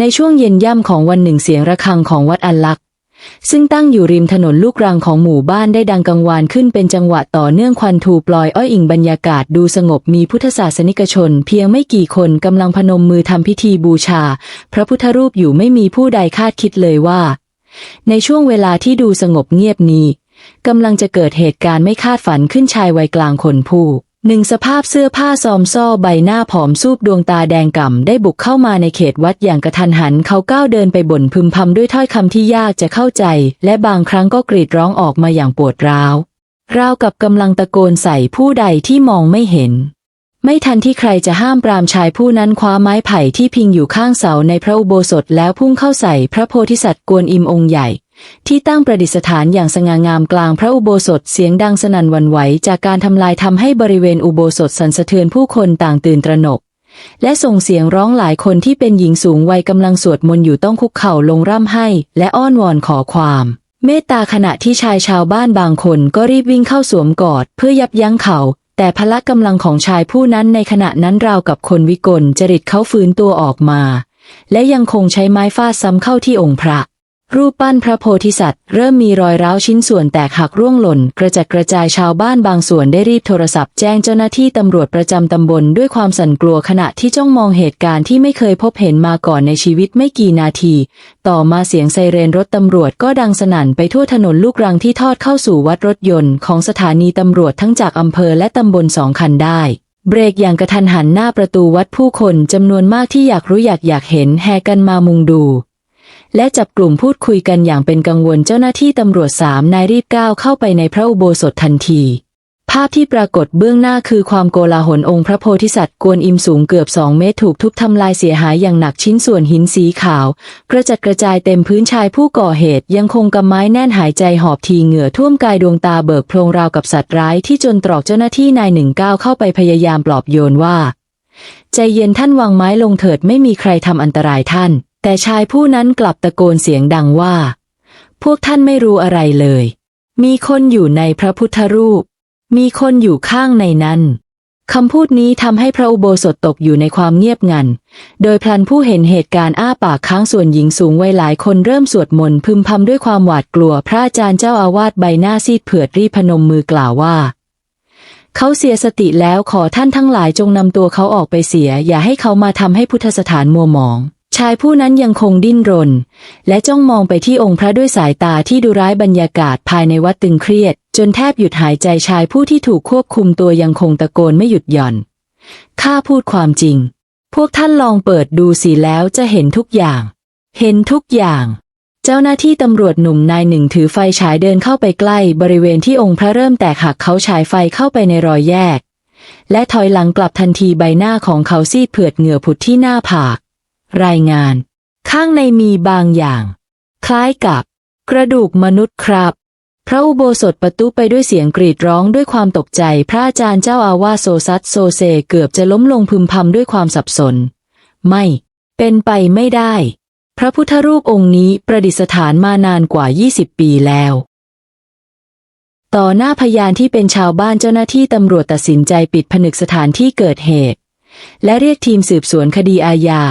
ในช่วงเย็นย่ำของวันหนึ่งเสียงระฆังของวัดอัลลักษซึ่งตั้งอยู่ริมถนนลูกรังของหมู่บ้านได้ดังกังวานขึ้นเป็นจังหวะต่อเนื่องควันถูปลอยอ้อยอิงบรรยากาศดูสงบมีพุทธศาสนิกชน เพียงไม่กี่คนกำลังพนมมือทำพิธีบูชา พระพุทธรูปอยู่ไม่มีผู้ใดคาดคิดเลยว่า ในช่วงเวลาที่ดูสงบเงียบนี้กำลังจะเกิดเหตุการณ์ไม่คาดฝันขึ้นชายวัยกลางคนผู้ หนึ่งสภาพเสื้อผ้าซอมซ่อใบหน้าผอมซูบดวงตาแดงก่ำได้บุกเข้ามาในเขตวัดอย่างกระทันหัน เขาก้าวเดินไปบ่นพึมพำด้วยถ้อยคำที่ยากจะเข้าใจ และบางครั้งก็กรีดร้องออกมาอย่างปวดร้าวราวกับกำลังตะโกนใส่ผู้ใดที่มองไม่เห็น ไม่ทันที่ใครจะห้ามปรามชายผู้นั้นคว้าไม้ไผ่ที่พิงอยู่ข้างเสาในพระอุโบสถแล้วพุ่งเข้าใส่พระโพธิสัตว์กวนอิมองค์ใหญ่ ที่ตั้งประดิษฐานอย่างสง่างามกลางพระอุโบสถเสียงดังสนั่นวั่นไหวจากการทำลายทำให้บริเวณอุโบสถสั่นสะเทือนผู้คนต่างตื่นตระหนก และส่งเสียงร้องหลายคนที่เป็นหญิงสูงวัยกำลังสวดมนต์อยู่ต้องคุกเข่าลงร่ำให้ และอ้อนวอนขอความเมตตาขณะที่ชายชาวบ้านบางคนก็รีบวิ่งเข้าสวมกอด เพื่อยับยั้งเขา แต่พละกำลังของชายผู้นั้นในขณะนั้นราวกับคนวิกลจริตเขาฟื้นตัวออกมา และยังคงใช้ไม้ฟาดซ้ำเข้าที่องค์พระ รูปปั้นพระโพธิสัตว์ เริ่มมีรอยร้าวชิ้นส่วนแตกหักร่วงหล่น กระจัดกระจายชาวบ้านบางส่วนได้รีบโทรศัพท์แจ้งเจ้าหน้าที่ตำรวจประจำตำบลด้วยความสั่นกลัวขณะที่จ้องมองเหตุการณ์ที่ไม่เคยพบเห็นมาก่อนในชีวิตไม่กี่นาที ต่อมาเสียงไซเรนรถตำรวจก็ดังสนั่นไปทั่วถนนลูกรังที่ทอดเข้าสู่วัดรถยนต์ของสถานีตำรวจทั้งจากอำเภอและตำบลสองคันได้เบรกอย่างกระทันหันหน้าประตูวัดผู้คนจำนวนมากที่อยากรู้อยากอยากเห็นแห่กันมามุงดู และจับกลุ่มพูดคุยกันอย่างเป็นกังวลเจ้าหน้าที่ตำรวจสามนายรีบก้าวเข้าไปในพระอุโบสถทันที ภาพที่ปรากฏเบื้องหน้าคือความโกลาหลองค์พระโพธิสัตว์กวนอิมสูงเกือบสองเมตรถูกทุบทำลายเสียหายอย่างหนักชิ้นส่วนหินสีขาว กระจัดกระจายเต็มพื้นชายผู้ก่อเหตุยังคงกำไม้แน่นหายใจหอบทีเหงื่อท่วมกายดวงตาเบิกโพรงราวกับสัตว์ร้ายที่จนตรอกเจ้าหน้าที่นายหนึ่งก้าวเข้าไปพยายามปลอบโยนว่า ใจเย็นท่านวางไม้ลงเถิดไม่มีใครทำอันตรายท่าน แต่ชายผู้นั้นกลับตะโกนเสียงดังว่า พวกท่านไม่รู้อะไรเลย มีคนอยู่ในพระพุทธรูป มีคนอยู่ข้างในนั้นคำพูดนี้ทำให้พระอุโบสถตกอยู่ในความเงียบงัน โดยพลันผู้เห็นเหตุการณ์อ้าปากค้างส่วนหญิงสูงวัยหลายคนเริ่มสวดมนต์พึมพำด้วยความหวาดกลัว พระอาจารย์เจ้าอาวาสใบหน้าซีดเผือดรีพนมมือกล่าวว่า เขาเสียสติแล้วขอท่านทั้งหลายจงนำตัวเขาออกไปเสีย อย่าให้เขามาทำให้พุทธสถานมัวหมอง ชายผู้นั้นยังคงดิ้นรน และจ้องมองไปที่องค์พระด้วยสายตาที่ดูร้ายบรรยากาศภายในวัดตึงเครียด จนแทบหยุดหายใจชายผู้ที่ถูกควบคุมตัวยังคงตะโกนไม่หยุดหย่อน ข้าพูดความจริง พวกท่านลองเปิดดูสิแล้วจะเห็นทุกอย่าง เห็นทุกอย่าง เจ้าหน้าที่ตำรวจหนุ่มนายหนึ่งถือไฟฉายเดินเข้าไปใกล้ บริเวณที่องค์พระเริ่มแตกหักเขาฉายไฟเข้าไปในรอยแยก และถอยหลังกลับทันทีใบหน้าของเขาซีดเผือดเหงื่อผุดที่หน้าผาก รายงาน ข้างในมีบางอย่าง คล้ายกับ กระดูกมนุษย์ครับ พระอุโบสถประตูไปด้วยเสียงกรีดร้องด้วยความตกใจ พระอาจารย์เจ้าอาวาสโซซัสโซเซเกือบจะล้มลงพึมพำด้วยความสับสน ไม่ เป็นไปไม่ได้ พระพุทธรูปองค์นี้ประดิษฐานมานานกว่า 20 ปีแล้วต่อหน้าพยานที่เป็นชาวบ้านเจ้าหน้าที่ตำรวจตัดสินใจปิดผนึกสถานที่เกิดเหตุ และเรียกทีมสืบสวนคดีอาญา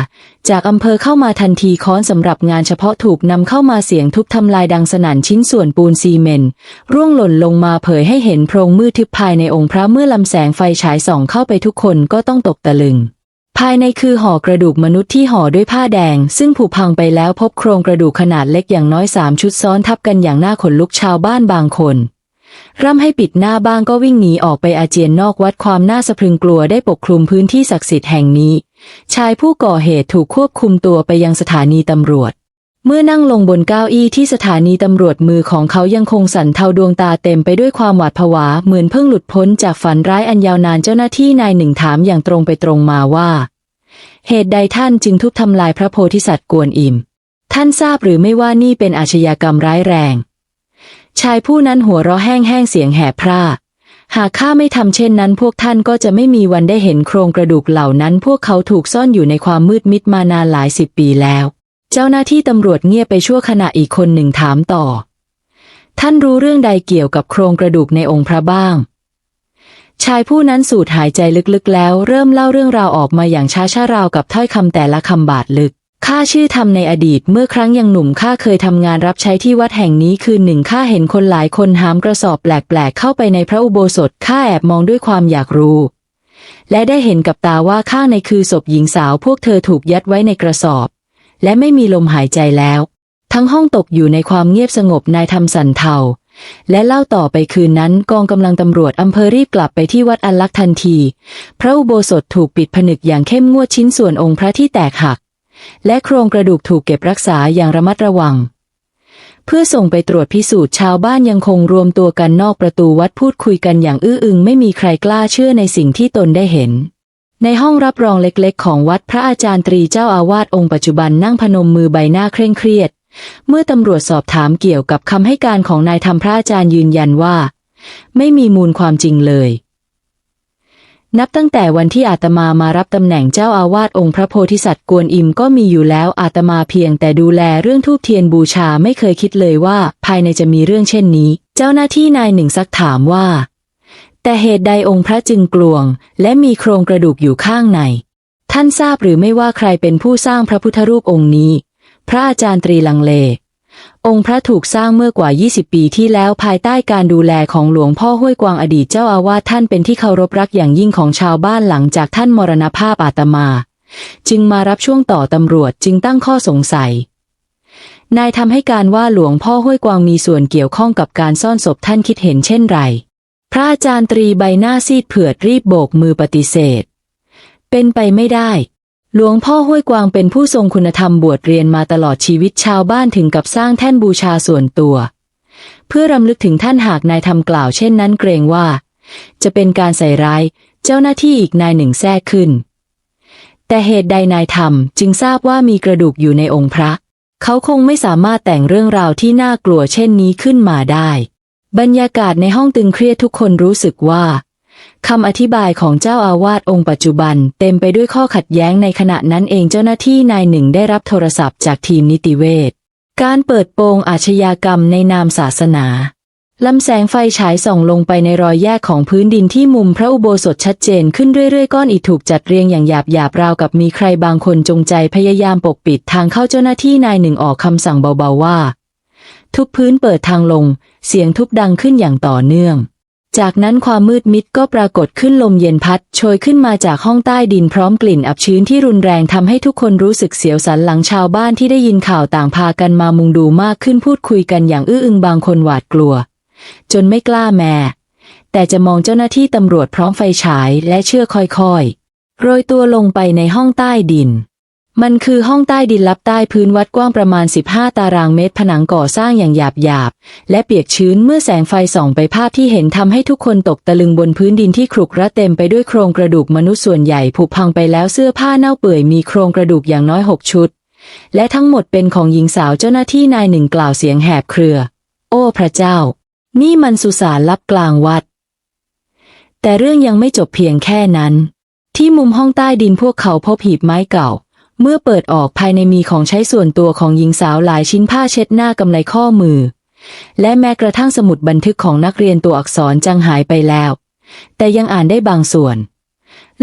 จากอำเภอเข้ามาทันทีค้อนสำหรับงานเฉพาะถูกนำเข้ามาเสียงทุบทำลายดังสนั่นชิ้นส่วนปูนซีเมนต์ร่วงหล่นลงมาเผยให้เห็นโพรงมืดทึบภายในองค์พระเมื่อลำแสงไฟฉายส่องเข้าไปทุกคนก็ต้องตกตะลึงภายในคือห่อกระดูกมนุษย์ที่ห่อด้วยผ้าแดง ซึ่งผุพังไปแล้วพบโครงกระดูกขนาดเล็กอย่างน้อยสามชุดซ้อนทับกันอย่างน่าขนลุกชาวบ้านบางคน ร่ำให้ปิดหน้าบ้างก็วิ่งหนีออกไปอาเจียนนอกวัดความน่าสะพรึงกลัวได้ปกคลุมพื้นที่ศักดิ์สิทธิ์แห่งนี้ ชายผู้ก่อเหตุถูกควบคุมตัวไปยังสถานีตำรวจ เมื่อนั่งลงบนเก้าอี้ที่สถานีตำรวจมือของเขายังคงสั่นเทาดวงตาเต็มไปด้วยความหวาดผวา เหมือนเพิ่งหลุดพ้นจากฝันร้ายอันยาวนานเจ้าหน้าที่นายหนึ่งถามอย่างตรงไปตรงมาว่า เหตุใดท่านจึงทุบทำลายพระโพธิสัตว์กวนอิมท่านทราบหรือไม่ว่านี่เป็นอาชญากรรมร้ายแรง ชายผู้นั้นหัวเราะแห้งๆเสียงแหบพร่าหากข้าไม่ทำเช่นนั้น พวกท่านก็จะไม่มีวันได้เห็นโครงกระดูกเหล่านั้น พวกเขาถูกซ่อนอยู่ในความมืดมิดมานานหลายสิบปีแล้ว เจ้าหน้าที่ตำรวจเงียบไปชั่วขณะอีกคนหนึ่งถามต่อ ท่านรู้เรื่องใดเกี่ยวกับโครงกระดูกในองค์พระบ้าง ชายผู้นั้นสูดหายใจลึกๆ แล้วเริ่มเล่าเรื่องราวออกมาอย่างช้าๆราวกับถ้อยคำแต่ละคำบาดลึก ข้าชื่อทำในอดีตเมื่อครั้งยังหนุ่มข้าเคยทำงานรับใช้ที่วัดแห่งนี้คืนหนึ่งข้าเห็นคนหลายคนหามกระสอบแปลกๆเข้าไปในพระอุโบสถข้าแอบมองด้วยความอยากรู้ และได้เห็นกับตาว่าข้างในคือศพหญิงสาวพวกเธอถูกยัดไว้ในกระสอบ และไม่มีลมหายใจแล้ว ทั้งห้องตกอยู่ในความเงียบสงบนายทำสันเทาและเล่าต่อไปคืนนั้นกองกำลังตำรวจอำเภอรีบกลับไปที่วัดอันลักษณ์ทันที พระอุโบสถถูกปิดผนึกอย่างเข้มงวดชิ้นส่วนองค์พระที่แตกหัก และโครงกระดูกถูกเก็บรักษาอย่างระมัดระวัง เพื่อส่งไปตรวจพิสูจน์ชาวบ้านยังคงรวมตัวกันนอกประตูวัดพูดคุยกันอย่างอื้ออึงไม่มีใครกล้าเชื่อในสิ่งที่ตนได้เห็น ในห้องรับรองเล็กๆ ของวัดพระอาจารย์ตรีเจ้าอาวาสองค์ปัจจุบันนั่งพนมมือใบหน้าเคร่งเครียด เมื่อตำรวจสอบถามเกี่ยวกับคำให้การของนายธรรมพระอาจารย์ยืนยันว่า ไม่มีมูลความจริงเลย นับตั้งแต่วันที่อาตมามารับตำแหน่งเจ้าอาวาสองค์พระโพธิสัตว์กวนอิมก็มีอยู่แล้วอาตมาเพียงแต่ดูแลเรื่องทูบเทียนบูชาไม่เคยคิดเลยว่า ภายในจะมีเรื่องเช่นนี้ เจ้าหน้าที่นายหนึ่งซักถามว่า แต่เหตุใดองค์พระจึงกลวง และมีโครงกระดูกอยู่ข้างใน ท่านทราบหรือไม่ว่าใครเป็นผู้สร้างพระพุทธรูปองค์นี้ พระอาจารย์ตรีลังเล องค์พระถูกสร้างเมื่อกว่า 20 ปีที่แล้วภายใต้การดูแลของหลวงพ่อห้วยกวางอดีตเจ้าอาวาสท่านเป็นที่เคารพรักอย่างยิ่งของชาวบ้านหลังจากท่านมรณภาพอาตมา จึงมารับช่วงต่อตำรวจจึงตั้งข้อสงสัย นายทำให้การว่าหลวงพ่อห้วยกวางมีส่วนเกี่ยวข้องกับการซ่อนศพท่านคิดเห็นเช่นไร พระอาจารย์ตรีใบหน้าซีดเผือดรีบโบกมือปฏิเสธ เป็นไปไม่ได้ หลวงพ่อห้วยกวางเป็นผู้ทรงคุณธรรมบวชเรียนมาตลอดชีวิตชาวบ้านถึงกับสร้างแท่นบูชาส่วนตัว เพื่อรำลึกถึงท่านหากนายทำกล่าวเช่นนั้นเกรงว่า จะเป็นการใส่ร้ายเจ้าหน้าที่อีกนายหนึ่งแทรกขึ้น แต่เหตุใดนายทำจึงทราบว่ามีกระดูกอยู่ในองค์พระ เขาคงไม่สามารถแต่งเรื่องราวที่น่ากลัวเช่นนี้ขึ้นมาได้ บรรยากาศในห้องตึงเครียดทุกคนรู้สึกว่า คำอธิบายของเจ้าอาวาสองค์ปัจจุบัน เต็มไปด้วยข้อขัดแย้งในขณะนั้นเองเจ้าหน้าที่นายหนึ่งได้รับโทรศัพท์จากทีมนิติเวชการเปิดโปงอาชญากรรมในนามศาสนาลำแสงไฟฉายส่องลงไปในรอยแยกของพื้นดินที่มุมพระอุโบสถชัดเจนขึ้นเรื่อยๆ ก้อนอิฐถูกจัดเรียงอย่างหยาบหยาบราวกับมีใครบางคนจงใจพยายามปกปิดทางเข้าเจ้าหน้าที่นายหนึ่งออกคำสั่งเบาๆว่า ทุกพื้นเปิดทางลง เสียงทุบดังขึ้นอย่างต่อเนื่อง จากนั้นความมืดมิดก็ปรากฏขึ้นลมเย็นพัดโชยขึ้นมาจากห้องใต้ดินพร้อมกลิ่นอับชื้นที่รุนแรงทำให้ทุกคนรู้สึกเสียวสันหลังชาวบ้านที่ได้ยินข่าวต่างพากันมามุงดูมากขึ้นพูดคุยกันอย่างอื้ออึงบางคนหวาดกลัว จนไม่กล้าแม้แต่จะมองเจ้าหน้าที่ตำรวจพร้อมไฟฉายและเชื่อค่อยๆ โรยตัวลงไปในห้องใต้ดิน มันคือห้องใต้ดินลับใต้พื้นวัดกว้างประมาณ 15 ตารางเมตร ผนังก่อสร้างอย่างหยาบหยาบๆและเปียกชื้นเมื่อแสงไฟส่องไปภาพที่เห็นทำให้ทุกคนตกตะลึงบนพื้นดินที่ครุขระเต็มไปด้วยโครงกระดูกมนุษย์ส่วนใหญ่ผุพังไปแล้วเสื้อผ้าเน่าเปื่อยมีโครงกระดูกอย่างน้อยหกชุด และทั้งหมดเป็นของหญิงสาวเจ้าหน้าที่นายหนึ่งกล่าวเสียงแหบเครือ โอ้พระเจ้า นี่มันสุสานลับกลางวัด แต่เรื่องยังไม่จบเพียงแค่นั้น ที่มุมห้องใต้ดินพวกเขาพบหีบไม้เก่า เมื่อเปิดออกภายในมีของใช้ส่วนตัวของหญิงสาวหลายชิ้นผ้าเช็ดหน้ากำไลข้อมือ และแม้กระทั่งสมุดบันทึกของนักเรียนตัวอักษรจังหายไปแล้ว แต่ยังอ่านได้บางส่วน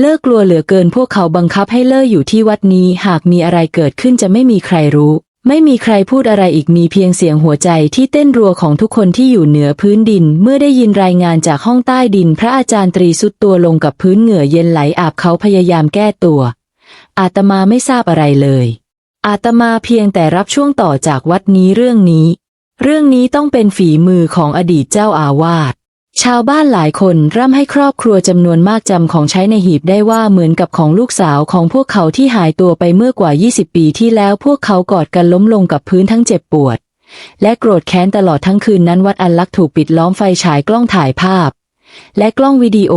เลิกกลัวเหลือเกินพวกเขาบังคับให้เลิกอยู่ที่วัดนี้หากมีอะไรเกิดขึ้นจะไม่มีใครรู้ ไม่มีใครพูดอะไรอีกมีเพียงเสียงหัวใจที่เต้นรัวของทุกคนที่อยู่เหนือพื้นดิน เมื่อได้ยินรายงานจากห้องใต้ดิน พระอาจารย์ตรีสุดตัวลงกับพื้นเหงื่อเย็นไหลอาบเขาพยายามแก้ตัว อาตมาไม่ทราบอะไรเลย อาตมาเพียงแต่รับช่วงต่อจากวัดนี้เรื่องนี้ เรื่องนี้ต้องเป็นฝีมือของอดีตเจ้าอาวาส ชาวบ้านหลายคนร่ำให้ครอบครัวจำนวนมากจำของใช้ในหีบได้ว่าเหมือนกับของลูกสาวของพวกเขาที่หายตัวไปเมื่อกว่า 20 ปีที่แล้วพวกเขากอดกันล้มลงกับพื้นทั้งเจ็บปวด และโกรธแค้นตลอดทั้งคืนนั้นวัดอันลักถูกปิดล้อมไฟฉายกล้องถ่ายภาพ และกล้องวิดีโอ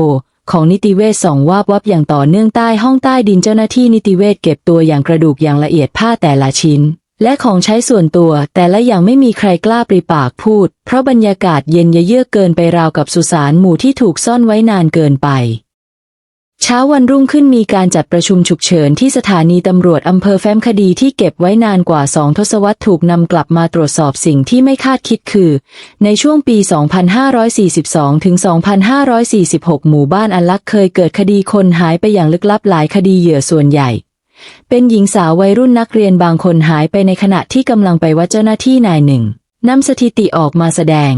ของนิติเวชส่องวาบวับอย่างต่อเนื่องใต้ห้องใต้ดินเจ้าหน้าที่นิติเวชเก็บตัวอย่างกระดูกอย่างละเอียดผ้าแต่ละชิ้น และของใช้ส่วนตัว แต่ละอย่างไม่มีใครกล้าปริปากพูด เพราะบรรยากาศเย็นเยือกเกินไปราวกับสุสานหมู่ที่ถูกซ่อนไว้นานเกินไป เช้าวันรุ่งขึ้นมีการจัดประชุมฉุกเฉินที่สถานีตำรวจอำเภอแฟ้มคดีที่เก็บไว้นานกว่าสองทศวรรษถูกนำกลับมาตรวจสอบสิ่งที่ไม่คาดคิดคือ ในช่วงปี 2542 ถึง 2546 หมู่บ้านอันลักเคยเกิดคดีคนหายไปอย่างลึกลับหลายคดีเหยื่อส่วนใหญ่ เป็นหญิงสาววัยรุ่นนักเรียนบางคนหายไปในขณะที่กำลังไปวัดเจ้าหน้าที่นายหนึ่งนำสถิติออกมาแสดง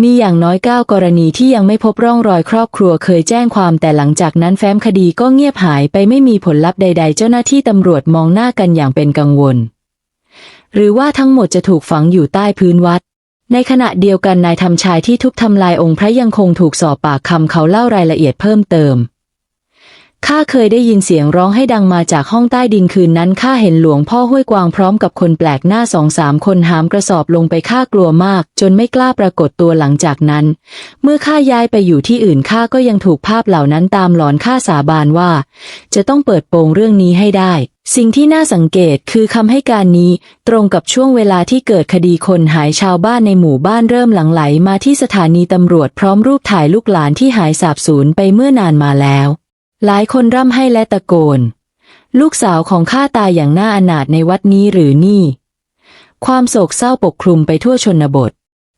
มีอย่างน้อยเก้ากรณีที่ยังไม่พบร่องรอยครอบครัวเคยแจ้งความแต่หลังจากนั้นแฟ้มคดีก็เงียบหายไปไม่มีผลลัพธ์ใด ๆ เจ้าหน้าที่ตำรวจมองหน้ากันอย่างเป็นกังวล หรือว่าทั้งหมดจะถูกฝังอยู่ใต้พื้นวัด ในขณะเดียวกันนายทำชายที่ทุบทำลายองค์พระยังคงถูกสอบปากคำเขาเล่ารายละเอียดเพิ่มเติม ข้าเคยได้ยินเสียงร้องให้ดังมาจากห้องใต้ดินคืนนั้นข้าเห็นหลวงพ่อห้วยกวางพร้อมกับคนแปลกหน้าสองสามคนหามกระสอบลงไปข้ากลัวมาก จนไม่กล้าปรากฏตัวหลังจากนั้น เมื่อข้าย้ายไปอยู่ที่อื่นข้าก็ยังถูกภาพเหล่านั้นตามหลอนข้าสาบานว่า จะต้องเปิดโปงเรื่องนี้ให้ได้ สิ่งที่น่าสังเกตคือคำให้การนี้ตรงกับช่วงเวลาที่เกิดคดีคนหายชาวบ้านในหมู่บ้านเริ่มหลังไหลมาที่สถานีตำรวจพร้อมรูปถ่ายลูกหลานที่หายสาบสูญไปเมื่อนานมาแล้ว หลายคนร่ำให้และตะโกน ลูกสาวของข้าตายอย่างน่าอนาถในวัดนี้หรือนี่ ความโศกเศร้าปกคลุมไปทั่วชนบท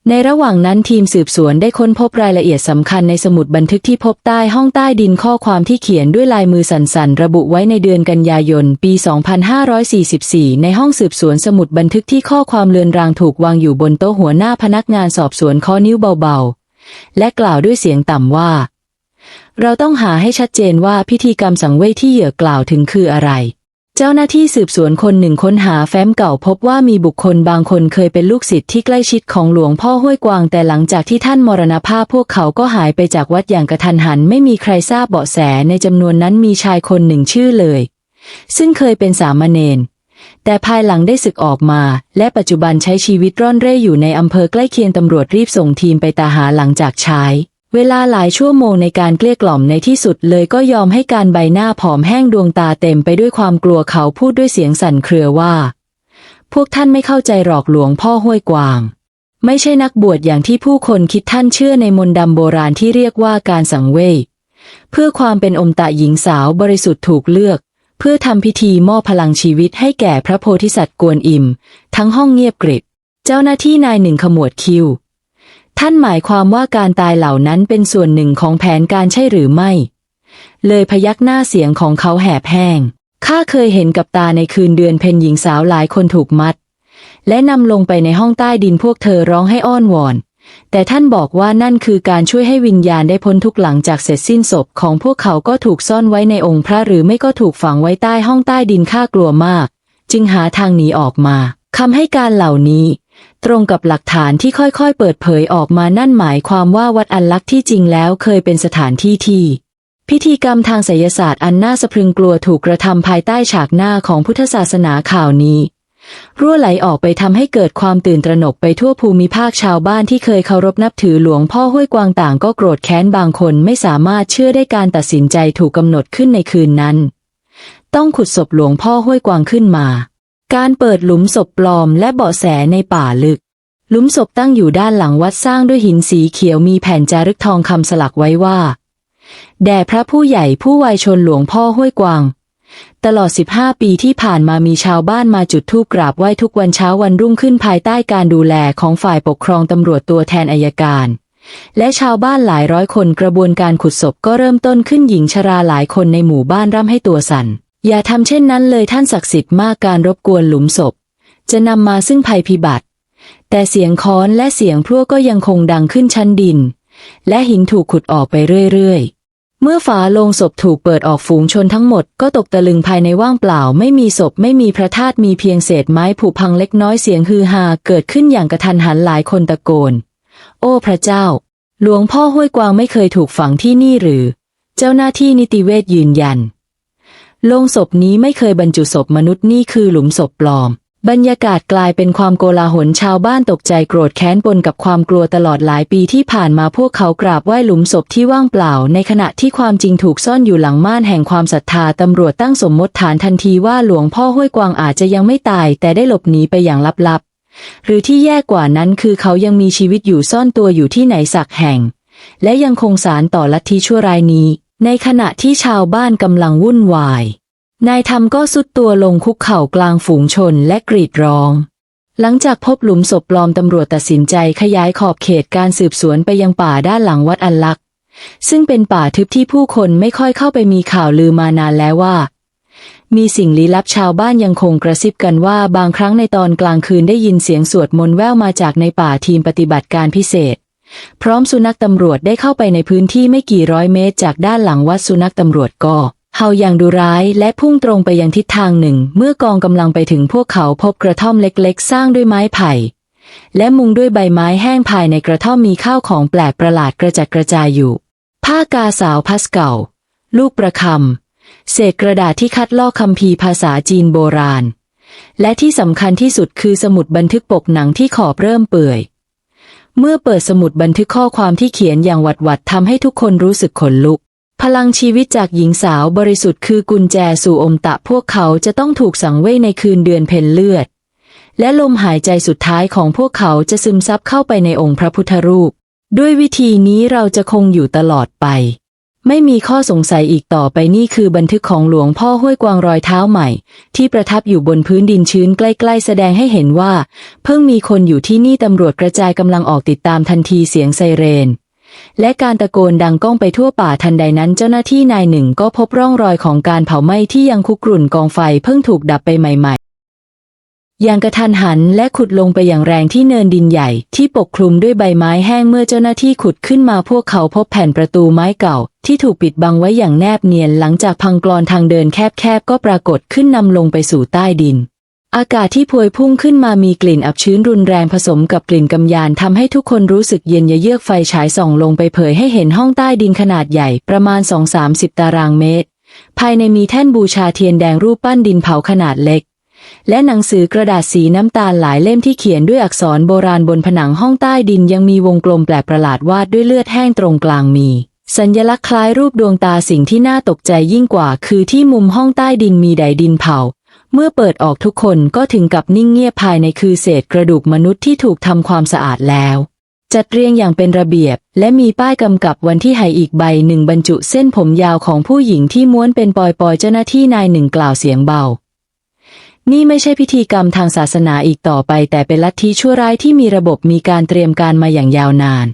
ในระหว่างนั้นทีมสืบสวนได้ค้นพบรายละเอียดสำคัญในสมุดบันทึกที่พบใต้ห้องใต้ดินข้อความที่เขียนด้วยลายมือสันๆ ระบุไว้ในเดือนกันยายน ปี 2544 ในห้องสืบสวนสมุดบันทึกที่ข้อความเลือนรางถูกวางอยู่บนโต๊ะหัวหน้าพนักงานสอบสวนข้อนิ้วเบาๆ และกล่าวด้วยเสียงต่ำว่า เราต้องหาให้ชัดเจนว่าพิธีกรรมสังเวยที่เหยื่อกล่าวถึงคืออะไร เจ้าหน้าที่สืบสวนคนหนึ่งค้นหาแฟ้มเก่าพบว่ามีบุคคลบางคนเคยเป็นลูกศิษย์ที่ใกล้ชิดของหลวงพ่อห้วยกวาง แต่หลังจากที่ท่านมรณภาพพวกเขาก็หายไปจากวัดอย่างกระทันหัน ไม่มีใครทราบเบาะแสในจำนวนนั้นมีชายคนหนึ่งชื่อเลย ซึ่งเคยเป็นสามเณรแต่ภายหลังได้ศึกออกมา และปัจจุบันใช้ชีวิตร่อนเร่อยู่ในอำเภอใกล้เคียงตำรวจรีบส่งทีมไปตาหาหลังจากใช้ เวลาหลายชั่วโมงในการเกลี้ยกล่อมในที่สุดเลยก็ยอมให้การใบหน้าผอมแห้งดวงตาเต็มไปด้วยความกลัวเขาพูดด้วยเสียงสั่นเครือว่า พวกท่านไม่เข้าใจหรอกหลวงพ่อห้วยกวาง ไม่ใช่นักบวชอย่างที่ผู้คนคิดท่านเชื่อในมนต์ดำโบราณที่เรียกว่าการสังเวยเพื่อความเป็นอมตะหญิงสาวบริสุทธิ์ถูกเลือก เพื่อทำพิธีมอบพลังชีวิตให้แก่พระโพธิสัตว์กวนอิม ทั้งห้องเงียบกริบ เจ้าหน้าที่นายหนึ่งขมวดคิ้ว ท่านหมายความว่าการตายเหล่านั้นเป็นส่วนหนึ่งของแผนการใช่หรือไม่ เลยพยักหน้าเสียงของเขาแหบแห้ง ข้าเคยเห็นกับตาในคืนเดือนเพ็ญหญิงสาวหลายคนถูกมัด และนำลงไปในห้องใต้ดินพวกเธอร้องให้อ้อนวอน แต่ท่านบอกว่านั่นคือการช่วยให้วิญญาณได้พ้นทุกข์หลังจากเสร็จสิ้นศพของพวกเขาก็ถูกซ่อนไว้ในองค์พระหรือไม่ก็ถูกฝังไว้ใต้ห้องใต้ดินข้ากลัวมาก จึงหาทางหนีออกมา คำให้การเหล่านี้ตรงกับหลักฐานที่ค่อยๆ เปิดเผยออกมานั่นหมายความว่าวัดอันลักษ์ที่จริงแล้วเคยเป็นสถานที่ที่ พิธีกรรมทางไสยศาสตร์อันน่าสะพรึงกลัวถูกกระทำภายใต้ฉากหน้าของพุทธศาสนาข่าวนี้ รั่วไหลออกไปทำให้เกิดความตื่นตระหนกไปทั่วภูมิภาคชาวบ้านที่เคยเคารพนับถือหลวงพ่อห้วยกวางต่างก็โกรธแค้นบางคนไม่สามารถเชื่อได้การตัดสินใจถูกกำหนดขึ้นในคืนนั้น ต้องขุดศพหลวงพ่อห้วยกวางขึ้นมา การเปิดหลุมศพปลอมและเบาะแสในป่าลึก หลุมศพตั้งอยู่ด้านหลังวัดสร้างด้วยหินสีเขียวมีแผ่นจารึกทองคำสลักไว้ว่า แด่พระผู้ใหญ่ผู้วัยชนหลวงพ่อห้วยกวาง ตลอด 15 ปีที่ผ่านมามีชาวบ้านมาจุดธูปกราบไหว้ทุกวันเช้าวันรุ่งขึ้นภายใต้การดูแลของฝ่ายปกครองตำรวจตัวแทนอายการ และชาวบ้านหลายร้อยคนกระบวนการขุดศพก็เริ่มต้นขึ้นหญิงชราหลายคนในหมู่บ้านร่ำให้ตัวสั่น อย่าทำเช่นนั้นเลยท่านศักดิ์สิทธิ์มากการรบกวนหลุมศพ จะนำมาซึ่งภัยพิบัติ แต่เสียงค้อนและเสียงพลั่วก็ยังคงดังขึ้นชั้นดิน และหินถูกขุดออกไปเรื่อยๆ เมื่อฝาโลงศพถูกเปิดออกฝูงชนทั้งหมดก็ตกตะลึงภายในว่างเปล่า ไม่มีศพไม่มีพระธาตุมีเพียงเศษไม้ผุพังเล็กน้อยเสียงฮือฮาเกิดขึ้นอย่างกระทันหันหลายคนตะโกน โอ้พระเจ้า หลวงพ่อห้วยกวางไม่เคยถูกฝังที่นี่หรือ เจ้าหน้าที่นิติเวชยืนยัน โลงศพนี้ไม่เคยบรรจุศพมนุษย์นี่คือหลุมศพปลอม บรรยากาศกลายเป็นความโกลาหลชาวบ้านตกใจโกรธแค้นปนกับความกลัวตลอดหลายปีที่ผ่านมาพวกเขากราบไหว้หลุมศพที่ว่างเปล่า ในขณะที่ความจริงถูกซ่อนอยู่หลังม่านแห่งความศรัทธาตำรวจตั้งสมมติฐานทันทีว่าหลวงพ่อห้วยกวางอาจจะยังไม่ตาย แต่ได้หลบหนีไปอย่างลับๆหรือที่แย่กว่านั้นคือเขายังมีชีวิตอยู่ซ่อนตัวอยู่ที่ไหนสักแห่ง และยังคงสารต่อลัทธิชั่วร้ายนี้ ในขณะที่ชาวบ้านกำลังวุ่นวาย นายธรรมก็สุดตัวลงคุกเข่ากลางฝูงชนและกรีดร้อง หลังจากพบหลุมศพปลอมตำรวจตัดสินใจขยายขอบเขตการสืบสวนไปยังป่าด้านหลังวัดอันลักษ์ซึ่งเป็นป่าทึบที่ผู้คนไม่ค่อยเข้าไปมีข่าวลือมานานแล้วว่า มีสิ่งลี้ลับชาวบ้านยังคงกระซิบกันว่าบางครั้งในตอนกลางคืนได้ยินเสียงสวดมนต์แว่วมาจากในป่าทีมปฏิบัติการพิเศษ พร้อมสุนัขตำรวจได้เข้าไปในพื้นที่ไม่กี่ร้อยเมตร จากด้านหลังวัดสุนัขตำรวจก็เห่าอย่างดุร้ายและพุ่งตรงไปยังทิศทางหนึ่ง เมื่อกองกำลังไปถึงพวกเขาพบกระท่อมเล็กๆ สร้างด้วยไม้ไผ่ และมุงด้วยใบไม้แห้งภายในกระท่อมมีข้าวของแปลกประหลาดกระจัดกระจายอยู่ ผ้ากาสาวพัสเก่า ลูกประคำเศษกระดาษที่คัดลอกคำพีภาษาจีนโบราณ และที่สำคัญที่สุดคือสมุดบันทึกปกหนังที่ขอบเริ่มเปื่อย เมื่อเปิดสมุดบันทึกข้อความที่เขียนอย่างหวัดหวัดทำให้ทุกคนรู้สึกขนลุก พลังชีวิตจากหญิงสาวบริสุทธิ์คือกุญแจสู่อมตะพวกเขาจะต้องถูกสังเวยในคืนเดือนเพ็ญเลือด และลมหายใจสุดท้ายของพวกเขาจะซึมซับเข้าไปในองค์พระพุทธรูป ด้วยวิธีนี้เราจะคงอยู่ตลอดไป ไม่มีข้อสงสัยอีกต่อไปนี่คือบันทึกของหลวงพ่อห้วยกวางรอยเท้าใหม่ ที่ประทับอยู่บนพื้นดินชื้นใกล้ๆ แสดงให้เห็นว่า เพิ่งมีคนอยู่ที่นี่ตำรวจกระจายกำลังออกติดตามทันทีเสียงไซเรน และการตะโกนดังก้องไปทั่วป่าทันใดนั้นเจ้าหน้าที่นายหนึ่งก็พบร่องรอยของการเผาไหม้ที่ยังคุกรุ่นกองไฟเพิ่งถูกดับไปใหม่ ๆ อย่างกระทันหันและขุดลงไปอย่างแรงที่เนินดินใหญ่ที่ปกคลุมด้วยใบไม้แห้งเมื่อเจ้าหน้าที่ขุดขึ้นมาพวกเขาพบแผ่นประตูไม้เก่า ที่ถูกปิดบังไว้อย่างแนบเนียนหลังจากพังกรอนทางเดินแคบๆก็ปรากฏขึ้นนำลงไปสู่ใต้ดิน อากาศที่พวยพุ่งขึ้นมามีกลิ่นอับชื้นรุนแรงผสมกับกลิ่นกำยานทำให้ทุกคนรู้สึกเย็นยะเยือกไฟฉายส่องลงไปเผยให้เห็นห้องใต้ดินขนาดใหญ่ประมาณ2-30ตารางเมตร ภายในมีแท่นบูชาเทียนแดงรูปปั้นดินเผาขนาดเล็ก และหนังสือกระดาษสีน้ำตาลหลายเล่มที่เขียนด้วยอักษรโบราณบนผนังห้องใต้ดินยังมีวงกลมแปลกประหลาดวาดด้วยเลือดแห้งตรงกลางมี สัญลักษณ์คล้ายรูปดวงตาสิ่งที่น่าตกใจยิ่งกว่า คือที่มุมห้องใต้ดินมีไดดินเผา เมื่อเปิดออกทุกคนก็ถึงกับนิ่งเงียบภายในคือเศษกระดูกมนุษย์ที่ถูกทำความสะอาดแล้วจัดเรียงอย่างเป็นระเบียบ และมีป้ายกำกับวันที่ให้อีกใบหนึ่งบรรจุเส้นผมยาวของผู้หญิงที่ม้วนเป็นปอยปอยๆเจ้าหน้าที่นายหนึ่งกล่าวเสียงเบา นี่ไม่ใช่พิธีกรรมทางศาสนาอีกต่อไป แต่เป็นลัทธิชั่วร้ายที่มีระบบมีการเตรียมการมาอย่างยาวนาน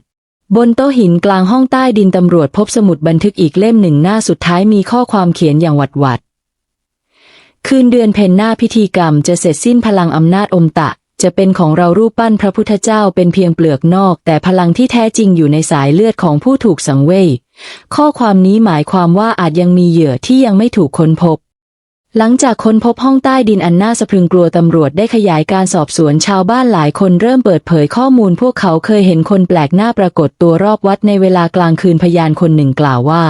บนโต๊ะหินกลางห้องใต้ดินตำรวจพบสมุดบันทึกอีกเล่มหนึ่งหน้าสุดท้ายมีข้อความเขียนอย่างหวัดหวัด คืนเดือนเพ็ญหน้าพิธีกรรมจะเสร็จสิ้นพลังอำนาจอมตะ จะเป็นของเรารูปปั้นพระพุทธเจ้าเป็นเพียงเปลือกนอก แต่พลังที่แท้จริงอยู่ในสายเลือดของผู้ถูกสังเวยข้อความนี้หมายความว่าอาจยังมีเหยื่อที่ยังไม่ถูกค้นพบ หลังจากค้นพบห้องใต้ดินอันน่าสะพรึงกลัวตำรวจได้ขยายการสอบสวนชาวบ้านหลายคนเริ่มเปิดเผยข้อมูลพวกเขาเคยเห็นคนแปลกหน้าปรากฏตัวรอบวัดในเวลากลางคืนพยานคนหนึ่งกล่าวว่า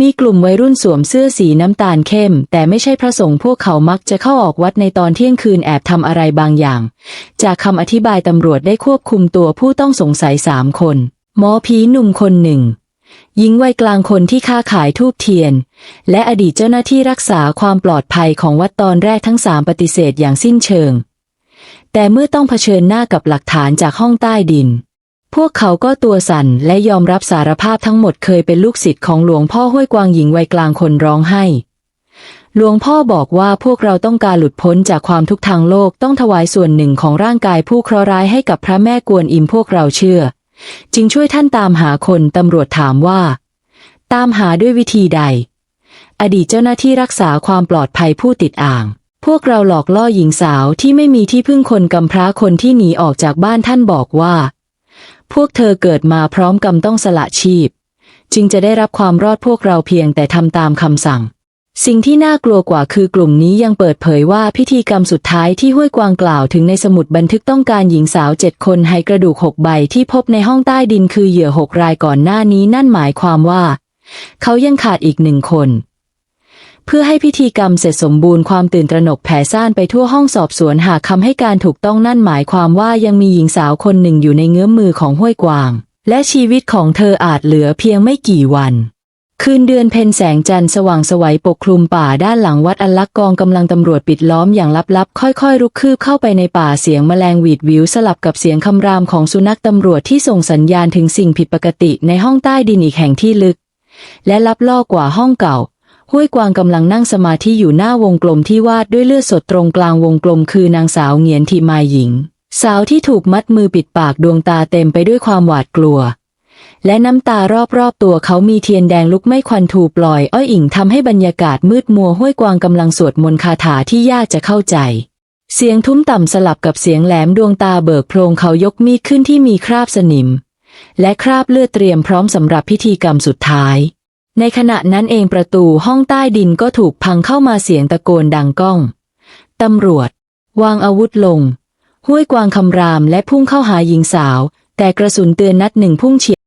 มีกลุ่มวัยรุ่นสวมเสื้อสีน้ำตาลเข้ม แต่ไม่ใช่พระสงฆ์พวกเขามักจะเข้าออกวัดในตอนเที่ยงคืนแอบทำอะไรบางอย่าง จากคำอธิบายตำรวจได้ควบคุมตัวผู้ต้องสงสัยสามคน หมอผีหนุ่มคนหนึ่ง หญิงวัยกลางคนที่ค้าขายทูบเทียน และอดีตเจ้าหน้าที่รักษาความปลอดภัยของวัดตอนแรกทั้งสามปฏิเสธอย่างสิ้นเชิง แต่เมื่อต้องเผชิญหน้ากับหลักฐานจากห้องใต้ดิน พวกเขาก็ตัวสั่นและยอมรับสารภาพทั้งหมดเคยเป็นลูกศิษย์ของหลวงพ่อห้วยกวางหญิงวัยกลางคนร้องไห้ หลวงพ่อบอกว่าพวกเราต้องการหลุดพ้นจากความทุกข์ทางโลกต้องถวายส่วนหนึ่งของร่างกายผู้เคราะห์ร้ายให้กับพระแม่กวนอิมพวกเราเชื่อ จึงช่วยท่านตามหาคนตำรวจถามว่า ตามหาด้วยวิธีใด อดีตเจ้าหน้าที่รักษาความปลอดภัยผู้ติดอ่าง พวกเราหลอกล่อหญิงสาวที่ไม่มีที่พึ่งคนกำพร้าคนที่หนีออกจากบ้านท่านบอกว่า พวกเธอเกิดมาพร้อมกำต้องสละชีพ จึงจะได้รับความรอดพวกเราเพียงแต่ทำตามคำสั่ง สิ่งที่น่ากลัวกว่าคือกลุ่มนี้ยังเปิดเผยว่าพิธีกรรมสุดท้ายที่ห้วยกวางกล่าวถึงในสมุดบันทึกต้องการหญิงสาวเจ็ดคนให้กระดูกหกใบที่พบในห้องใต้ดินคือเหยื่อหกรายก่อนหน้านี้นั่นหมายความว่า เขายังขาดอีกหนึ่งคน เพื่อให้พิธีกรรมเสร็จสมบูรณ์ความตื่นตระหนกแผ่ซ่านไปทั่วห้องสอบสวนหากคำให้การถูกต้องนั่นหมายความว่ายังมีหญิงสาวคนหนึ่งอยู่ในเงื้อมมือของห้วยกวาง และชีวิตของเธออาจเหลือเพียงไม่กี่วัน คืนเดือนเพ็ญแสงจันทร์สว่างไสวัยปกคลุมป่าด้านหลังวัดอัลลักกองกำลังตำรวจปิดล้อมอย่างลับๆ ค่อยๆ รุกคืบเข้าไปในป่าเสียงแมลงหวีดวิวสลับกับเสียงคำรามของสุนัขตำรวจที่ส่งสัญญาณถึงสิ่งผิดปกติในห้องใต้ดินอีกแห่งที่ลึก และลับล่อกว่าห้องเก่าห้วยกวางกำลังนั่งสมาธิอยู่หน้าวงกลมที่วาดด้วยเลือดสดตรงกลางวงกลมคือนางสาวเงียนทีมายหญิง สาวที่ถูกมัดมือปิดปากดวงตาเต็มไปด้วยความหวาดกลัว และน้ำตารอบๆตัวเขามีเทียนแดงลุกไหม้ควันถูปล่อย อ้อยอิงทำให้บรรยากาศมืดมัวห้วยกวางกำลังสวดมนต์คาถาที่ยากจะเข้าใจ เสียงทุ้มต่ำสลับกับเสียงแหลมดวงตาเบิกโพรงเขายกมีดขึ้นที่มีคราบสนิม และคราบเลือดเตรียมพร้อมสำหรับพิธีกรรมสุดท้าย ในขณะนั้นเองประตูห้องใต้ดินก็ถูกพังเข้ามาเสียงตะโกนดังก้องตำรวจ วางอาวุธลง ห้วยกวางคำรามและพุ่งเข้าหาหญิงสาว แต่กระสุนเตือนนัดหนึ่งพุ่งเฉียด